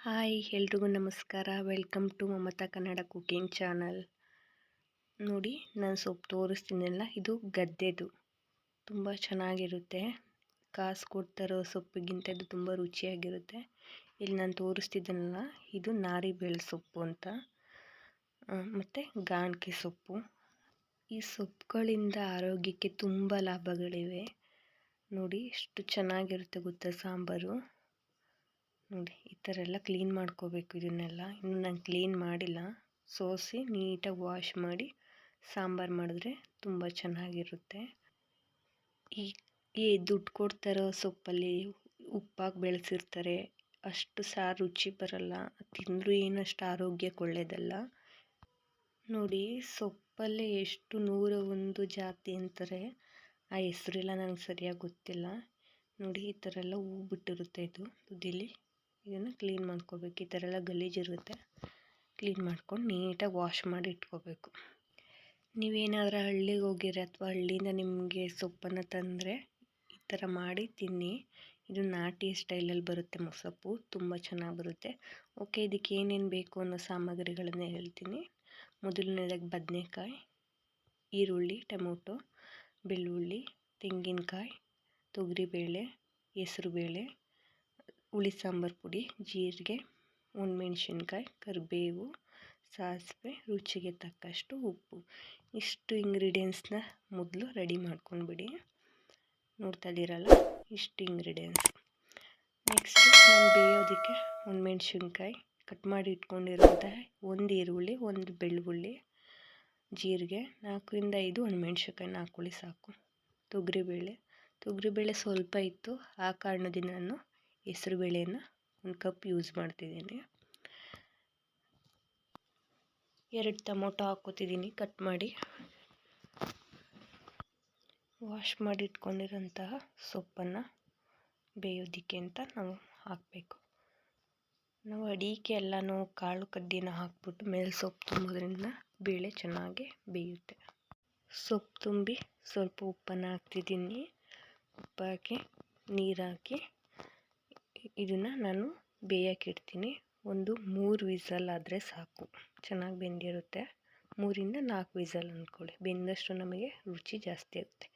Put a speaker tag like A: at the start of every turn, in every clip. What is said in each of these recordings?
A: Hi ಎಲ್ರಿಗೂ ನಮಸ್ಕಾರ. Welcome to Mamata Kannada cooking channel. ನೋಡಿ, ನಾನು ಸೊಪ್ಪು ತೋರಿಸ್ತೀನಲ್ಲ, ಇದು ಗದ್ದೆದು. ತುಂಬ ಚೆನ್ನಾಗಿರುತ್ತೆ. ಕಾಸು ಕೊಡ್ತಾರೋ ಸೊಪ್ಪಿಗಿಂತ ಇದು ತುಂಬ ರುಚಿಯಾಗಿರುತ್ತೆ. ಇಲ್ಲಿ ನಾನು ತೋರಿಸ್ತಿದ್ದೆನಲ್ಲ, ಇದು ನಾರಿ ಬೇಳೆ ಸೊಪ್ಪು ಅಂತ. ಮತ್ತು ಗಾಣಿಕೆ ಸೊಪ್ಪು. ಈ ಸೊಪ್ಪುಗಳಿಂದ ಆರೋಗ್ಯಕ್ಕೆ ತುಂಬ ಲಾಭಗಳಿವೆ. ನೋಡಿ, ಎಷ್ಟು ಚೆನ್ನಾಗಿರುತ್ತೆ ಗೊತ್ತಾ ಸಾಂಬಾರು. ನೋಡಿ, ಈ ಥರ ಎಲ್ಲ ಕ್ಲೀನ್ ಮಾಡ್ಕೋಬೇಕು ಇದನ್ನೆಲ್ಲ. ಇನ್ನು ನಾನು ಕ್ಲೀನ್ ಮಾಡಿಲ್ಲ. ಸೋಸಿ ನೀಟಾಗಿ ವಾಶ್ ಮಾಡಿ ಸಾಂಬಾರು ಮಾಡಿದ್ರೆ ತುಂಬ ಚೆನ್ನಾಗಿರುತ್ತೆ. ಈ ಈ ದುಡ್ಡು ಕೊಡ್ತಾರೋ ಸೊಪ್ಪಲ್ಲಿ ಉಪ್ಪಾಗಿ ಬೆಳೆಸಿರ್ತಾರೆ. ಅಷ್ಟು ಸಾರು ರುಚಿ ಬರಲ್ಲ. ತಿಂದರೂ ಏನಷ್ಟು ಆರೋಗ್ಯಕ್ಕೆ ಒಳ್ಳೆಯದಲ್ಲ ನೋಡಿ, ಸೊಪ್ಪಲ್ಲಿ ಎಷ್ಟು ನೂರ ಒಂದು ಜಾತಿ ಅಂತಾರೆ. ಆ ಹೆಸರೆಲ್ಲ ನನಗೆ ಸರಿಯಾಗಿ ಗೊತ್ತಿಲ್ಲ. ನೋಡಿ, ಈ ಥರ ಎಲ್ಲ ಹೂ ಬಿಟ್ಟಿರುತ್ತೆ ಇದು ತುದಿಲಿ ಇದನ್ನು ಕ್ಲೀನ್ ಮಾಡ್ಕೋಬೇಕು. ಈ ಥರ ಎಲ್ಲ ಗಲೀಜಿರುತ್ತೆ ಕ್ಲೀನ್ ಮಾಡ್ಕೊಂಡು ನೀಟಾಗಿ ವಾಶ್ ಮಾಡಿ ಇಟ್ಕೋಬೇಕು. ನೀವೇನಾದರೂ ಹಳ್ಳಿಗೆ ಹೋಗಿರಿ ಅಥವಾ ಹಳ್ಳಿಯಿಂದ ನಿಮಗೆ ಸೊಪ್ಪನ್ನು ತಂದರೆ ಈ ಥರ ಮಾಡಿ ತಿನ್ನಿ. ಇದು ನಾಟಿ ಸ್ಟೈಲಲ್ಲಿ ಬರುತ್ತೆ ಮೊಸಪ್ಪು. ತುಂಬ ಚೆನ್ನಾಗಿ ಬರುತ್ತೆ. ಓಕೆ ಇದಕ್ಕೆ ಏನೇನು ಬೇಕು ಅನ್ನೋ ಸಾಮಗ್ರಿಗಳನ್ನ ಹೇಳ್ತೀನಿ. ಮೊದಲನೇದಾಗಿ ಬದನೆಕಾಯಿ, ಈರುಳ್ಳಿ, ಟೊಮೊಟೊ, ಬೆಳ್ಳುಳ್ಳಿ, ತೆಂಗಿನಕಾಯಿ, ತೊಗರಿಬೇಳೆ, ಹೆಸ್ರುಬೇಳೆ ಹುಳಿ ಸಾಂಬಾರು ಪುಡಿ, ಜೀರಿಗೆ, ಒಣಮೆಣ್ಸಿನ್ಕಾಯಿ, ಕರಿಬೇವು, ಸಾಸಿವೆ, ರುಚಿಗೆ ತಕ್ಕಷ್ಟು ಉಪ್ಪು. ಇಷ್ಟು ಇಂಗ್ರೀಡಿಯೆಂಟ್ಸ್ನ ಮೊದಲು ರೆಡಿ ಮಾಡ್ಕೊಂಡ್ಬಿಡಿ ನೋಡ್ತಾ ಇದ್ದೀರಲ್ಲ, ಇಷ್ಟು ಇಂಗ್ರೀಡಿಯೆಂಟ್ಸ್ ನೆಕ್ಸ್ಟು ನಾನು ಬೇಯೋದಕ್ಕೆ ಒಣಮೆಣ್ಸಿನ್ಕಾಯಿ ಕಟ್ ಮಾಡಿ ಇಟ್ಕೊಂಡಿರುವಂತಹ ಒಂದು ಈರುಳ್ಳಿ, ಒಂದು ಬೆಳ್ಳುಳ್ಳಿ, ಜೀರಿಗೆ, ನಾಲ್ಕರಿಂದ ಐದು ಒಣಮೆಣ್ಸಿನ್ಕಾಯಿ ಹಾಕ್ಕೊಳ್ಳಿ ಸಾಕು. ತೊಗರಿಬೇಳೆ. ತೊಗರಿಬೇಳೆ ಸ್ವಲ್ಪ ಇತ್ತು, ಆ ಕಾರಣದಿಂದ ನಾನು ಹೆಸರುಬೇಳೆನ ಒಂದು ಕಪ್ ಯೂಸ್ ಮಾಡ್ತಿದ್ದೀನಿ. ಎರಡು ಟೊಮೊಟೊ ಹಾಕೋತಿದ್ದೀನಿ ಕಟ್ ಮಾಡಿ. ವಾಶ್ ಮಾಡಿ ಇಟ್ಕೊಂಡಿರೋಂತಹ ಸೊಪ್ಪನ್ನು ಬೇಯೋದಕ್ಕೆ ಅಂತ ನಾವು ಹಾಕಬೇಕು. ನಾವು ಅಡಿಕೆ ಎಲ್ಲನೂ ಕಾಳು ಕಡ್ಡಿನ ಹಾಕ್ಬಿಟ್ಟು ಮೇಲೆ ಸೊಪ್ಪು ತುಂಬೋದ್ರಿಂದ ಬೇಳೆ ಚೆನ್ನಾಗಿ ಬೇಯುತ್ತೆ. ಸೊಪ್ಪು ತುಂಬಿ ಸ್ವಲ್ಪ ಉಪ್ಪನ್ನು ಹಾಕ್ತಿದ್ದೀನಿ. ಉಪ್ಪು ಹಾಕಿ ನೀರು ಹಾಕಿ ಇದನ್ನು ನಾನು ಬೇಯಕ್ಕೆ ಇಡ್ತೀನಿ. ಒಂದು ಮೂರು ವಿಸಲ್ ಆದರೆ ಸಾಕು. ಚೆನ್ನಾಗಿ ಬೆಂದಿರುತ್ತೆ. ಮೂರಿಂದ ನಾಲ್ಕು ವಿಸಲ್ ಅಂದ್ಕೊಳ್ಳಿ ಬೆಂದಷ್ಟು ನಮಗೆ ರುಚಿ ಜಾಸ್ತಿ ಆಗುತ್ತೆ.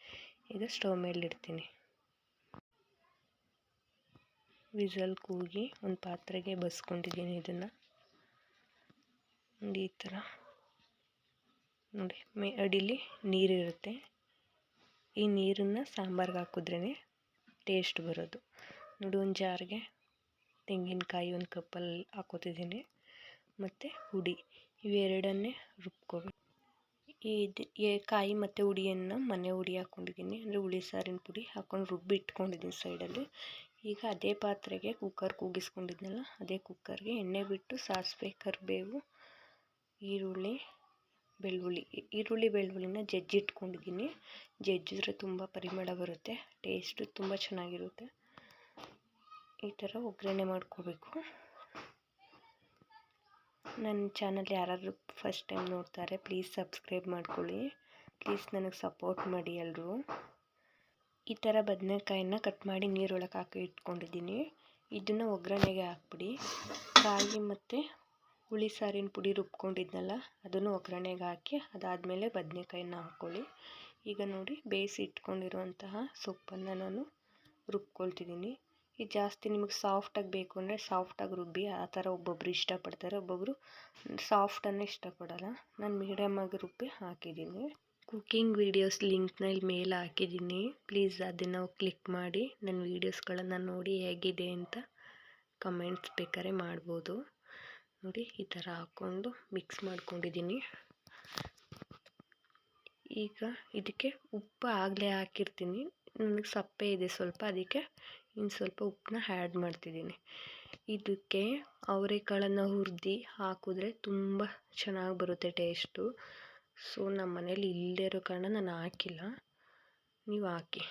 A: ಈಗ ಸ್ಟವ್ ಮೇಲೆ ಇಡ್ತೀನಿ. ವಿಸಲ್ ಕೂಗಿ ಒಂದು ಪಾತ್ರೆಗೆ ಬಸ್ಕೊಂಡಿದ್ದೀನಿ ಇದನ್ನು. ಒಂದು ಈ ಥರ ನೋಡಿ, ಮೇ ಅಡಿಲಿ ನೀರಿರುತ್ತೆ ಈ ನೀರನ್ನು ಸಾಂಬಾರ್ಗೆ ಹಾಕಿದ್ರೇ ಟೇಸ್ಟ್ ಬರೋದು. ನೋಡಿ ಒಂದು ಜಾರಿಗೆ ತೆಂಗಿನಕಾಯಿ ಒಂದು ಕಪ್ಪಲ್ಲಿ ಹಾಕೋತಿದ್ದೀನಿ. ಮತ್ತು ಹುಡಿ, ಇವೆರಡನ್ನೇ ರುಬ್ಕೋಬೇಕು. ಇದು ಕಾಯಿ ಮತ್ತು ಹುಡಿಯನ್ನು ಮನೆ ಹುಡಿ ಹಾಕ್ಕೊಂಡಿದ್ದೀನಿ ಅಂದರೆ ಹುಳಿ, ಸಾರಿನ ಪುಡಿ ಹಾಕ್ಕೊಂಡು ರುಬ್ಬಿ ಇಟ್ಕೊಂಡಿದ್ದೀನಿ ಸೈಡಲ್ಲಿ. ಈಗ ಅದೇ ಪಾತ್ರೆಗೆ ಕುಕ್ಕರ್ ಕೂಗಿಸ್ಕೊಂಡಿದ್ನಲ್ಲ, ಅದೇ ಕುಕ್ಕರ್ಗೆ ಎಣ್ಣೆ ಬಿಟ್ಟು ಸಾಸಿವೆ ಕರಿಬೇವು, ಈರುಳ್ಳಿ, ಬೆಳ್ಳುಳ್ಳಿ, ಈರುಳ್ಳಿ, ಬೆಳ್ಳುಳ್ಳಿನ ಜಜ್ಜಿಟ್ಕೊಂಡಿದ್ದೀನಿ. ಜಜ್ಜಿದ್ರೆ ತುಂಬ ಪರಿಮಳ ಬರುತ್ತೆ ಟೇಸ್ಟು ತುಂಬ ಚೆನ್ನಾಗಿರುತ್ತೆ. ಈ ಥರ ಒಗ್ಗರಣೆ ಮಾಡ್ಕೋಬೇಕು. ನನ್ನ ಚಾನಲ್ ಯಾರಾದರೂ ಫಸ್ಟ್ ಟೈಮ್ ನೋಡ್ತಾರೆ, ಪ್ಲೀಸ್ ಸಬ್ಸ್ಕ್ರೈಬ್ ಮಾಡ್ಕೊಳ್ಳಿ. ಪ್ಲೀಸ್ ನನಗೆ ಸಪೋರ್ಟ್ ಮಾಡಿ ಎಲ್ಲರೂ. ಈ ಥರ ಬದನೆಕಾಯಿನ ಕಟ್ ಮಾಡಿ ನೀರೊಳಗೆ ಹಾಕಿ ಇಟ್ಕೊಂಡಿದ್ದೀನಿ. ಇದನ್ನು ಒಗ್ಗರಣೆಗೆ ಹಾಕ್ಬಿಡಿ. ಕಾಯಿ ಮತ್ತು ಹುಳಿ ಸಾರಿನ ಪುಡಿ ರುಬ್ಕೊಂಡಿದ್ನಲ್ಲ, ಅದನ್ನು ಒಗ್ಗರಣೆಗೆ ಹಾಕಿ ಅದಾದಮೇಲೆ ಬದನೆಕಾಯಿನ ಹಾಕ್ಕೊಳ್ಳಿ. ಈಗ ನೋಡಿ, ಬೇಯಿಸಿ ಇಟ್ಕೊಂಡಿರುವಂತಹ ಸೊಪ್ಪನ್ನು ನಾನು ರುಬ್ಕೊಳ್ತಿದ್ದೀನಿ. ಇದು ಜಾಸ್ತಿ ನಿಮಗೆ ಸಾಫ್ಟಾಗಿ ಬೇಕು ಅಂದರೆ ಸಾಫ್ಟಾಗಿ ರುಬ್ಬಿ, ಆ ಥರ ಒಬ್ಬೊಬ್ರು ಇಷ್ಟಪಡ್ತಾರೆ. ಒಬ್ಬೊಬ್ಬರು ಸಾಫ್ಟನ್ನೇ ಇಷ್ಟಪಡೋಲ್ಲ. ನಾನು ಮೀಡಿಯಮಾಗಿ ರುಬ್ಬಿ ಹಾಕಿದ್ದೀನಿ. ಕುಕ್ಕಿಂಗ್ ವೀಡಿಯೋಸ್ ಲಿಂಕ್ನ ಇಲ್ಲಿ ಮೇಲೆ ಹಾಕಿದ್ದೀನಿ. ಪ್ಲೀಸ್ ಅದನ್ನು ಕ್ಲಿಕ್ ಮಾಡಿ. ನನ್ನ ವೀಡಿಯೋಸ್ಗಳನ್ನು ನೋಡಿ ಹೇಗಿದೆ ಅಂತ ಕಮೆಂಟ್ಸ್ ಬೇಕಾದ್ರೆ ಮಾಡ್ಬೋದು. ನೋಡಿ, ಈ ಥರ ಹಾಕ್ಕೊಂಡು ಮಿಕ್ಸ್ ಮಾಡ್ಕೊಂಡಿದ್ದೀನಿ. ಈಗ ಇದಕ್ಕೆ ಉಪ್ಪು ಆಗಲೇ ಹಾಕಿರ್ತೀನಿ. ನನಗೆ ಸಪ್ಪೆ ಇದೆ ಸ್ವಲ್ಪ, ಅದಕ್ಕೆ ಇನ್ನು ಸ್ವಲ್ಪ ಉಪ್ಪನ್ನ ಆ್ಯಡ್ ಮಾಡ್ತಿದ್ದೀನಿ. ಇದಕ್ಕೆ ಅವರೆಕಾಳನ್ನು ಹುರಿದು ಹಾಕಿದ್ರೆ ತುಂಬ ಚೆನ್ನಾಗಿ ಬರುತ್ತೆ ಟೇಸ್ಟು ಸೊ ನಮ್ಮ ಮನೇಲಿ ಇಲ್ಲದೇ ಇರೋ ಕಾರಣ ನಾನು ಹಾಕಿಲ್ಲ. ನೀವು ಹಾಕಿ.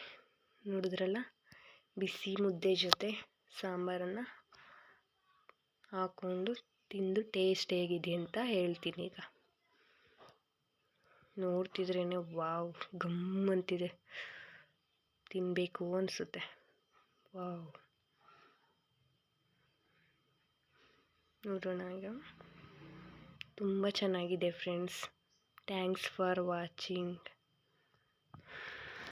A: ನೋಡಿದ್ರಲ್ಲ? ಬಿಸಿ ಮುದ್ದೆ ಜೊತೆ ಸಾಂಬಾರನ್ನು ಹಾಕ್ಕೊಂಡು ತಿಂದು ಟೇಸ್ಟ್ ಹೇಗಿದೆ ಅಂತ ಹೇಳ್ತೀನಿ ಈಗ. ನೋಡ್ತಿದ್ರೇ ವಾವ್ ಗಮ್ಮಂತಿದೆ ತಿನ್ನಬೇಕು ಅನಿಸುತ್ತೆ. ವಾವ್ ನೋಡೋಣ ಈಗ ತುಂಬ ಚೆನ್ನಾಗಿದೆ ಫ್ರೆಂಡ್ಸ್ ಥ್ಯಾಂಕ್ಸ್ ಫಾರ್ ವಾಚಿಂಗ್